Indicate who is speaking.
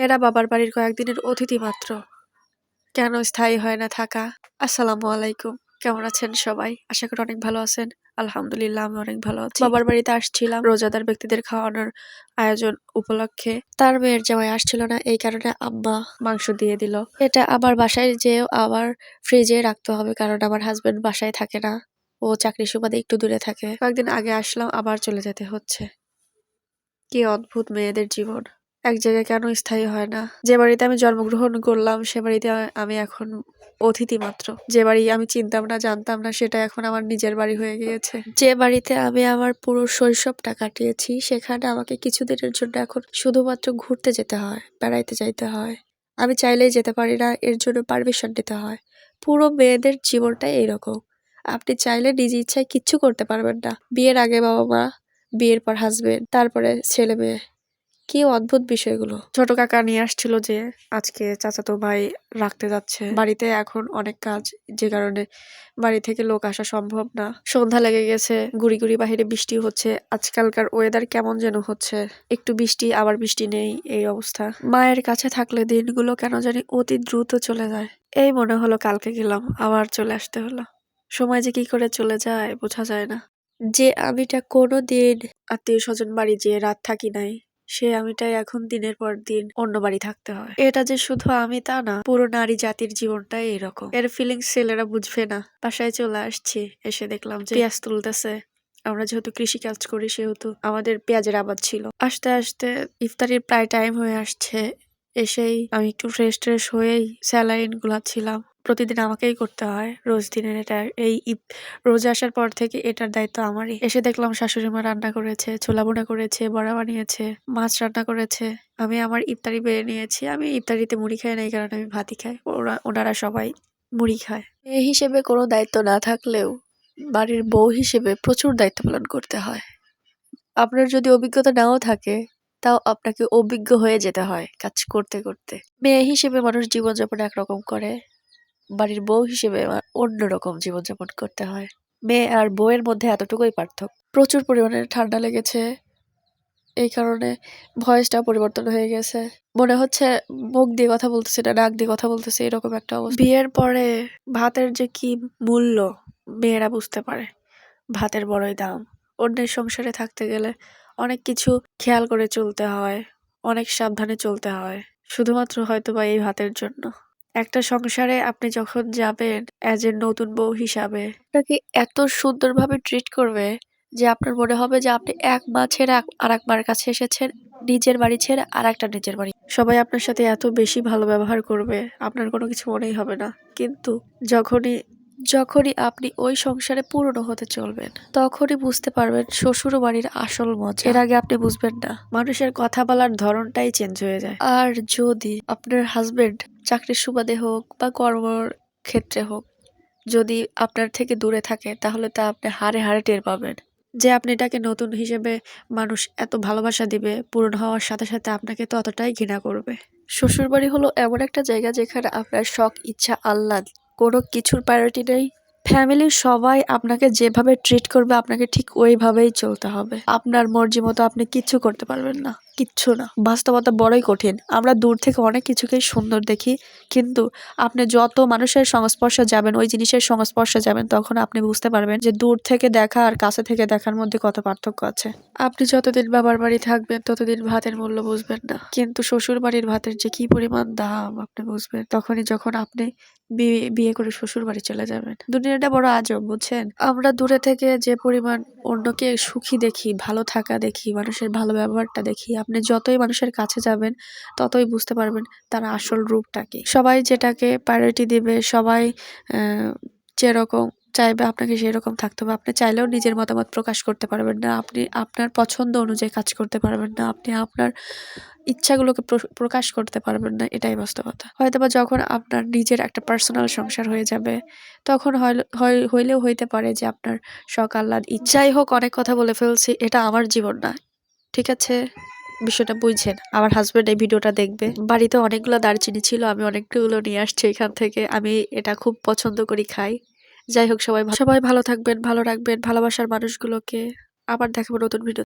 Speaker 1: এরা বাবার বাড়ির কয়েকদিনের অতিথি মাত্র। কেন স্থায়ী হয় না থাকা? আসসালামু আলাইকুম। কেমন আছেন সবাই? আশা করি অনেক ভালো আছেন। আলহামদুলিল্লাহ, আমি অনেক ভালো আছি। বাবার বাড়িতে আসছিলাম। রোজাদার ব্যক্তিদের খাওয়ানোর আয়োজন উপলক্ষে। তার মেয়ের জামাই আসছিল না, এই কারণে আম্মা মাংস দিয়ে দিল। এটা আবার বাসায় যেও আবার ফ্রিজে রাখতে হবে, কারণ আমার হাজবেন্ড বাসায় থাকে না। ও চাকরি সুবাদে একটু দূরে থাকে। কয়েকদিন আগে আসলাম, আবার চলে যেতে হচ্ছে। কি অদ্ভুত মেয়েদের জীবন। এক জায়গায় কেন স্থায়ী হয় না? যে বাড়িতে আমি জন্মগ্রহণ করলাম, সে বাড়িতে আমি এখন অতিথি মাত্র। যে বাড়ি আমি চিনতাম না, জানতাম না, সেটা এখন আমার নিজের বাড়ি হয়ে গিয়েছে। যে বাড়িতে আমি আমার পুরো শৈশবটা কাটিয়েছি, সেখানে আমাকে কিছুদিনের জন্য এখন শুধুমাত্র ঘুরতে যেতে হয়, বেড়াইতে যাইতে হয়। আমি চাইলেই যেতে পারি না, এর জন্য পারমিশন নিতে হয়। পুরো মেয়েদের জীবনটাই এইরকম আপনি চাইলে নিজ ইচ্ছায় কিচ্ছু করতে পারবেন না। বিয়ের আগে বাবা মা, বিয়ের পর হাজবেন্ড তারপরে ছেলে মেয়ে। কি অদ্ভুত বিষয়গুলো। ছোট কাকা নিয়ে আসছিল যে আজকে চাচাতো ভাই রাখতে যাচ্ছে। বাড়িতে এখন অনেক কাজ, যে কারণে বাড়ি থেকে লোক আসা সম্ভব না। সন্ধ্যা লেগে গেছে, গুড়ি গুড়ি বাহিরে বৃষ্টি হচ্ছে। আজকালকার ওয়েদার কেমন যেন হচ্ছে। একটু বৃষ্টি, আবার বৃষ্টি নেই, এই অবস্থা। মায়ের কাছে থাকলে দিনগুলো কেন জানি অতি দ্রুত চলে যায়। এই মনে হলো কালকে গেলাম, আবার চলে আসতে হলো। সময় যে কি করে চলে যায়, বোঝা যায় না। যে আমিটা কোনো দিন আত্মীয় স্বজন বাড়ি যেয়ে রাত থাকি নাই সে আমিটাই এখন দিনের পর দিন অন্য বাড়ি থাকতে হয়। এটা যে শুধু আমি তা না, পুরো নারী জাতির জীবনটাই এরকম। এর ফিলিংস ছেলেরা বুঝবে না। বাসায় চলে আসছি, এসে দেখলাম যে পেঁয়াজ তুলতেছে। আমরা যেহেতু কৃষি কাজ করি, সেহেতু আমাদের পেঁয়াজের আবাদ ছিল। আস্তে আস্তে ইফতারির প্রায় টাইম হয়ে আসছে। এসেই আমি একটু ফ্রেশ ট্রেশ হয়েই স্যালাইন গুলাচ্ছিলাম প্রতিদিন আমাকেই করতে হয়। রোজ দিনের এটা, এই রোজা আসার পর থেকে এটার দায়িত্ব আমারই। এসে দেখলাম শাশুড়ি মা রান্না করেছে, ছোলা বোনা করেছে, বড়া বানিয়েছে, মাছ রান্না করেছে। আমি আমার ইফতারি বেড়ে নিয়েছি। আমি ইফতারিতে মুড়ি খাই না, এই কারণে আমি ভাতই খাই। ওরা, ওনারা সবাই মুড়ি খায়। এই হিসেবে কোনো দায়িত্ব না থাকলেও বাড়ির বউ হিসেবে প্রচুর দায়িত্ব পালন করতে হয়। আপনার যদি অভিজ্ঞতা নাও থাকে, তাও আপনাকে অভিজ্ঞ হয়ে যেতে হয় কাজ করতে করতে। মেয়ে হিসেবে মানুষ জীবনযাপন একরকম করে। বাড়ির বউ হিসেবে আমার অন্যরকম জীবনযাপন করতে হয়। মেয়ে আর বউয়ের মধ্যে এতটুকুই পার্থক্য। প্রচুর পরিমাণে ঠান্ডা লেগেছে। এই কারণে ভয়েসটা পরিবর্তন হয়ে গেছে। মনে হচ্ছে মুখ দিয়ে কথা বলতেছে না, নাক দিয়ে কথা বলতেছে, এরকম একটা অবস্থা। বিয়ের পরে ভাতের যে কি মূল্য মেয়েরা বুঝতে পারে। ভাতের বড়ই দাম। অন্যের সংসারে থাকতে গেলে অনেক কিছু খেয়াল করে চলতে হয়, অনেক সাবধানে চলতে হয়। শুধুমাত্র হয়তো বা এই ভাতের জন্য। একটা সংসারে আপনি যখন যাবেন অ্যাজ এ নতুন বউ হিসাবে আপনাকে এত সুন্দরভাবে ট্রিট করবে যে আপনার মনে হবে যে আপনি এক মা ছেড়ে আর এক মার কাছে এসেছেন, নিজের বাড়ি ছেড়ে আর একটা নিজের বাড়ি। সবাই আপনার সাথে এত বেশি ভালো ব্যবহার করবে, আপনার কোনো কিছু মনেই হবে না। কিন্তু যখনই যখনই আপনি ওই সংসারে পুরনো হতে চলবেন, তখনই বুঝতে পারবেন শ্বশুর বাড়ির আসল মজা। এর আগে আপনি বুঝবেন না, মানুষের কথা বলার ধরনটাই চেঞ্জ হয়ে যায়। আর যদি আপনার হাজবেন্ড চাকরির সুবাদে হোক বা কর্মর ক্ষেত্রে হোক, যদি আপনার থেকে দূরে থাকে, তাহলে তা আপনি হারে হারে টের পাবেন। যে আপনি এটাকে নতুন হিসেবে মানুষ এত ভালোবাসা দিবে, পূরণ হওয়ার সাথে সাথে আপনাকে ততটাই ঘৃণা করবে। শ্বশুরবাড়ি হলো এমন একটা জায়গা যেখানে আপনার শখ, ইচ্ছা, আহ্লাদ কোনো কিছুর প্রায়োরিটি নেই। ফ্যামিলির সবাই আপনাকে যেভাবে ট্রিট করবে, আপনাকে ঠিক ওইভাবেই চলতে হবে। আপনার মর্জি মতো আপনি কিচ্ছু করতে পারবেন না। কিচ্ছু না। বাস্তবতা বড়ই কঠিন। আমরা দূর থেকে অনেক কিছুকেই সুন্দর দেখি, কিন্তু আপনি যত মানুষের সংস্পর্শে যাবেন, ওই জিনিসের সংস্পর্শে যাবেন, তখন আপনি বুঝতে পারবেন যে দূর থেকে দেখা আর কাছে থেকে দেখার মধ্যে কত পার্থক্য আছে। আপনি যতদিন বাবার বাড়ি থাকবেন, ততদিন ভাতের মূল্য বুঝবেন না। কিন্তু শ্বশুর বাড়ির ভাতের যে কি পরিমাণ দাম, আপনি বুঝবেন। তখনই যখন আপনি বিয়ে করে শ্বশুর বাড়ি চলে যাবেন। দুনিয়াটা বড় আজব, বুঝছেন? আমরা দূরে থেকে যে পরিমাণ অন্যকে সুখী দেখি, ভালো থাকা দেখি, মানুষের ভালো ব্যবহারটা দেখি, আপনি যতই মানুষের কাছে যাবেন, ততই বুঝতে পারবেন তার আসল রূপটাকে সবাই যেটাকে প্রায়োরিটি দিবে, সবাই যেরকম চাইবে আপনাকে সেরকম থাকতে হবে। আপনি চাইলেও নিজের মতামত প্রকাশ করতে পারবেন না। আপনি আপনার পছন্দ অনুযায়ী কাজ করতে পারবেন না। আপনি আপনার ইচ্ছাগুলোকে প্র- প্রকাশ করতে পারবেন না। এটাই বাস্তবতা। হয়তো বা যখন আপনার নিজের একটা পার্সোনাল সংসার হয়ে যাবে, তখন হইলেও হইতে পারে যে আপনার আহ্লাদ ইচ্ছাই হোক, অনেক কথা বলে ফেলছি। এটা আমার জীবন না। ঠিক আছে? বিষয়টা বুঝছেন। আমার হাজবেন্ড এই ভিডিওটা দেখবে। বাড়িতে অনেকগুলো দারচিনি ছিল। আমি অনেকগুলো নিয়ে আসছি এখান থেকে। আমি এটা খুব পছন্দ করি খাই। যাই হোক সবাই সবাই ভালো থাকবেন ভালো রাখবেন ভালোবাসার মানুষগুলোকে। আবার দেখাবো নতুন ভিডিও